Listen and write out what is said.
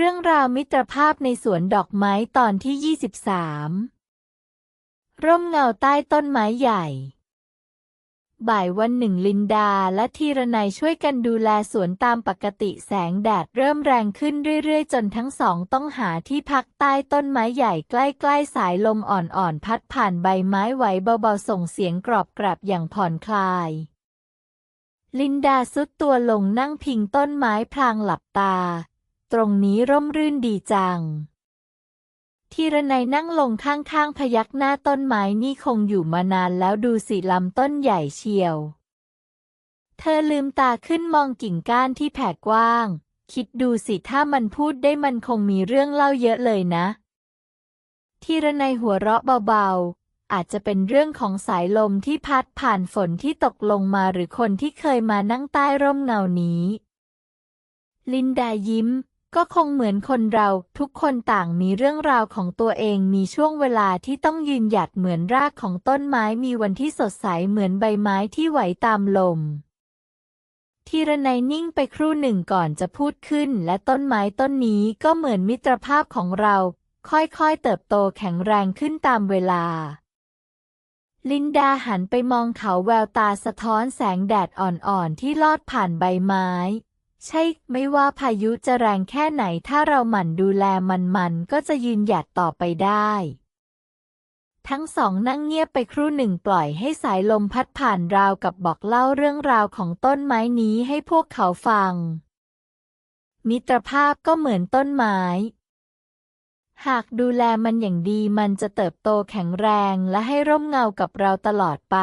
เรื่องราวมิตรภาพในสวนดอกไม้ตอนที่ 23 ร่มเงาใต้ต้นไม้ใหญ่ บ่ายวันหนึ่งลินดาและธีรนัยช่วยกันดูแลสวนตามปกติแสงแดดเริ่มแรงขึ้นเรื่อยๆ จนทั้งสองต้องหาที่พักใต้ต้นไม้ใหญ่ใกล้ๆ สายลมอ่อนๆ พัดผ่านใบไม้ไหวเบาๆ ส่งเสียงกรอบกรับอย่างผ่อนคลาย ลินดาซุดตัวลงนั่งพิงต้นไม้พลางหลับตา ตรงนี้ร่มรื่นดีจัง ทีระนัยนั่งลงข้างๆพยักหน้าต้นไม้นี่คงอยู่มานานแล้วดูสิลำต้นใหญ่เชียว เธอลืมตาขึ้นมองกิ่งก้านที่แผ่กว้าง คิดดูสิถ้ามันพูดได้มันคงมีเรื่องเล่าเยอะเลยนะ ทีระนัยหัวเราะเบาๆ อาจจะเป็นเรื่องของสายลมที่พัดผ่านฝนที่ตกลงมาหรือคนที่เคยมานั่งใต้ร่มเงานี้ลินดายิ้ม ก็คงเหมือนคนเราทุกคนต่างมีเรื่องราวของตัวเองมีช่วงเวลาที่ต้องยืนหยัดเหมือนรากของต้นไม้มีวันที่สดใสเหมือนใบไม้ที่ไหวตามลมทีรนัยนิ่งไปครู่หนึ่งก่อนจะพูดขึ้น และต้นไม้ต้นนี้ก็เหมือนมิตรภาพของเรา ค่อยๆเติบโตแข็งแรงขึ้นตามเวลา ลินดาหันไปมองเขาแววตาสะท้อนแสงแดดอ่อนๆที่ลอดผ่านใบไม้ ใช่ไม่ว่าพายุจะแรงแค่ไหนถ้าเราหมั่นดูแลมันมันก็จะยืนหยัดต่อไปได้ ทั้งสองนั่งเงียบไปครู่หนึ่งปล่อยให้สายลมพัดผ่านราวกับบอกเล่าเรื่องราวของต้นไม้นี้ให้พวกเขาฟัง มิตรภาพก็เหมือนต้นไม้ หากดูแลมันอย่างดีมันจะเติบโตแข็งแรงและให้ร่มเงากับเราตลอดไป